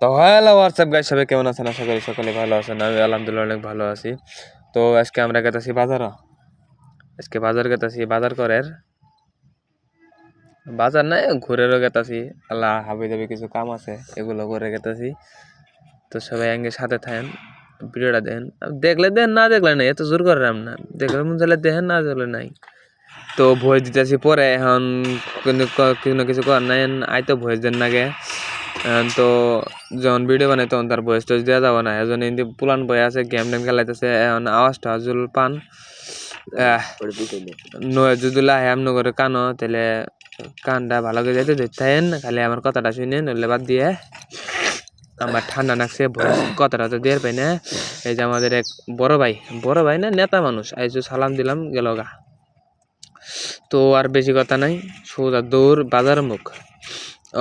তো hello WhatsApp গাই সবাই কেমন আছেন? আশা করি সকলে ভালো আছেন। আমি আলহামদুলিল্লাহ অনেক ভালো আছি। তো আজকে আমরা গেতেছি বাজার। আজকে বাজার গেতেছি, বাজার করের। বাজার নাই, ঘুরেরও গেতেছি। আল্লাহ হাবি দাবি কিছু কাম আছে, এগুলো করে গেতেছি। তো সবাই আগে সাথে থাকেন, ভিডিওটা দেখেন। দেখলে দেন, না দেখলে নাই, এত জোর করে না। দেখলে মন চাইলে দেখেন, না দেখলে নাই। তো ভয়েস দিতেছি পরে, এখন কোনো কিছু করার নাই আই তো ভয়েস দেন নাগে এখন তো যখন ভিডিও বানাই, তখন তার ভয়েস টয়েস দেওয়া যাবে না। এজন ইন্দি পুলান বই আছে গেম টেম খেলাইতেছে। এখন আওয়াজটা জুল পান। নয় যদি লাহে আমনো কানো, তাহলে কানটা ভালো করে যাইতে ধরতেন খালি আমার কথাটা শুনে নইলে বাদ দিয়ে আমার ঠান্ডা লাগছে কথাটা তো দিয়ে পাই না। এই যে আমাদের এক বড় ভাই বড় ভাই না, নেতা মানুষ। আইসু সালাম দিলাম, গেল গা। তো আর বেশি কথা নাই, সোজা দৌড়, বাজার মুখ।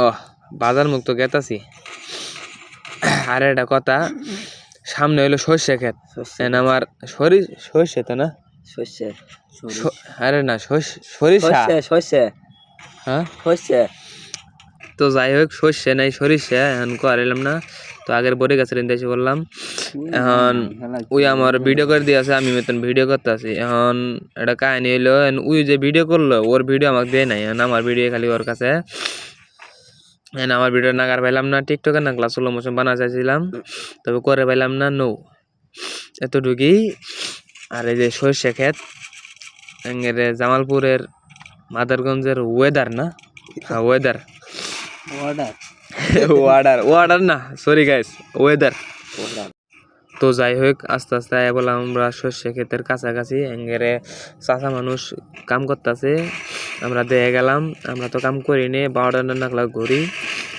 ও বাজার মুখ তো গেতাছি আর একটা কথা সামনে হইল সর্ষে ক্ষেত। আমার সরি সর্ষে তো না? শস্যে স- আরে না সরিষা শস্যে হ্যাঁ? শস্যে তো যাই হোক সর্ষে নাই সরিষা এখন করাইলাম না। তো আগের বড়ি গাছের ইন্দাইছি বললাম। এখন ওই আমার ভিডিও করে দিয়েছে আমি মতন ভিডিও করতে আছি এখন একটা কাহিনী হইল ওই যে ভিডিও করল ওর ভিডিও আমাকে দেয় নাই। আমার ভিডিও খালি ওর কাছে। এখন আমার ভিডিও নাগার পাইলাম না টিকটকে না ক্লাস ষোলো মোশন বানা চাইছিলাম। তবে করে পাইলাম না নো এতটুকুই আর এই যে সর্ষে ক্ষেত এঙ্গের জামালপুরের মাদারগঞ্জের ওয়েদার না? হ্যাঁ ওয়েদার অর্ডার ওয়ার্ডার ওয়ার্ডার না সরি গাইস ওয়েদার তো যাই হোক আস্তে আস্তে আয়া বললাম আমরা শস্য ক্ষেতের কাছাকাছি এঙ্গেরে চাষা মানুষ কাম করতেছে। আমরা দেখে গেলাম, আমরা তো কাম করি নি, বারোটা নাকলা ঘুরি।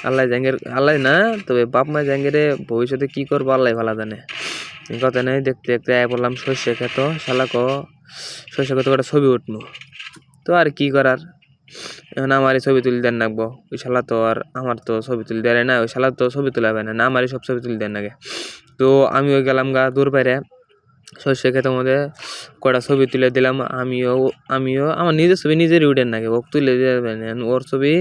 আল্লাহ জাঙ্গের, আল্লাহ না, তবে বাপ মা জাঙ্গেরে ভবিষ্যতে কী করব আল্লাহ ভালো জানে। কথা নেই, দেখতে দেখতে আয় বললাম শস্য ক্ষেত। শালাক শস্য ক্ষেত একটা ছবি উঠনু। তো আর কি করার? এখন আমারই ছবি তুলে দেন নাকবো ওই শালা তো আর আমার তো ছবি তুলে দেয় না, ওই শালা তো ছবি তুলে হবে না না আমারই সব ছবি তুলে দেন নাগে তো আমিও গেলাম গা দূর বাইরে। সর্ষে ক্ষেতের মধ্যে কটা ছবি তুলে দিলাম আমিও আমিও আমার নিজের ছবি নিজেরই উঠেন নাকি ও তুলে না। ওর ছবি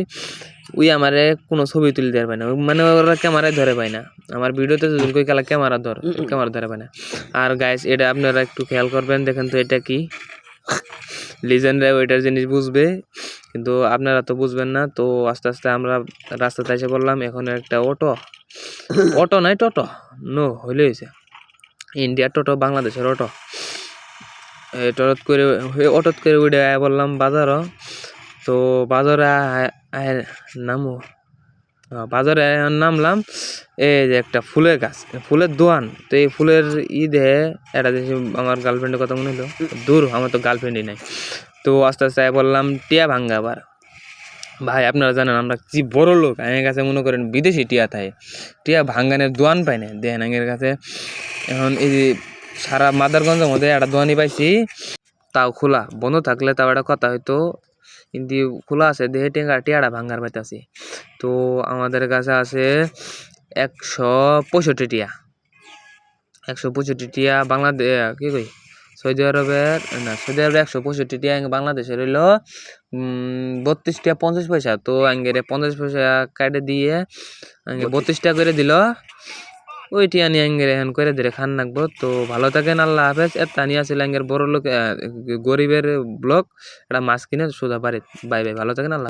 ওই আমারে কোনো ছবি তুলে দেওয়ার পায় না। মানে ওরা ক্যামেরায় ধরে পায় না। আমার ভিডিওতে যদি কই খেলা ক্যামেরা ধর ক্যামেরা ধরে পায় না। আর গাইস এটা আপনারা একটু খেয়াল করবেন দেখেন তো এটা কি? লিজেন্ডরা ওইটার জিনিস বুঝবে কিন্তু আপনারা তো বুঝবেন না। তো আস্তে আস্তে আমরা রাস্তাতে এসে বললাম এখন একটা অটো। অটো নাই টোটো। নো হইলে হয়েছে। ইন্ডিয়ার টোটো, বাংলাদেশের অটো। টোটোত করে অটোত করে উঠে আয়া বললাম, বাজারও? তো বাজারে নামো। বাজারে নামলাম, এই যে একটা ফুলের গাছ, ফুলের দোয়ান। তো এই ফুলের ই দেহে একটা জিনিস আমার গার্লফ্রেন্ডের কথা মনে হলো, দূর, আমার তো গার্লফ্রেন্ডই নাই। তো আস্তে আস্তে আয়া বললাম, টিয়া ভাঙ্গা আবার। ভাই, আপনারা জানেন, আমরা কি বড় লোক আমার কাছে মনে করেন বিদেশি টিয়া থাকে টিয়া ভাঙ্গানের দোয়ান পাই না দেন আগের কাছে। এখন এই যে সারা মাদারগঞ্জের মধ্যে একটা দোয়ানি পাইছি তাও খোলা। বন্ধ থাকলে তাও একটা কথা হয়তো কিন্তু খোলা আছে দেহে টেঙ্গা টিয়াটা ভাঙ্গার পাইতেছি তো আমাদের কাছে আছে একশো পঁয়ষট্টি টিয়া। একশো পঁয়ষট্টি টিয়া বাংলাদেশ কি কই? সৌদি আরবের না সৌদি আরবের একশো পঁয়ষট্টি টিয়া বাংলাদেশের হইল বত্রিশ টিয়া পঞ্চাশ পয়সা। তো আঙ্গের পঞ্চাশ পয়সা কাটে দিয়ে বত্রিশ। টাকা করে দিল। ওই নিয়ে আঙ্গের এখন করে দিলে খান রাখব তো ভালো থাকেন, আল্লাহ হাফেজ। এর তানি আসলে আঙ্গের বড় লোক গরিবের ব্লক। এটা মাছ কিনে সোজা বাড়ি, বাই বাই। ভালো থাকেন, আল্লাহ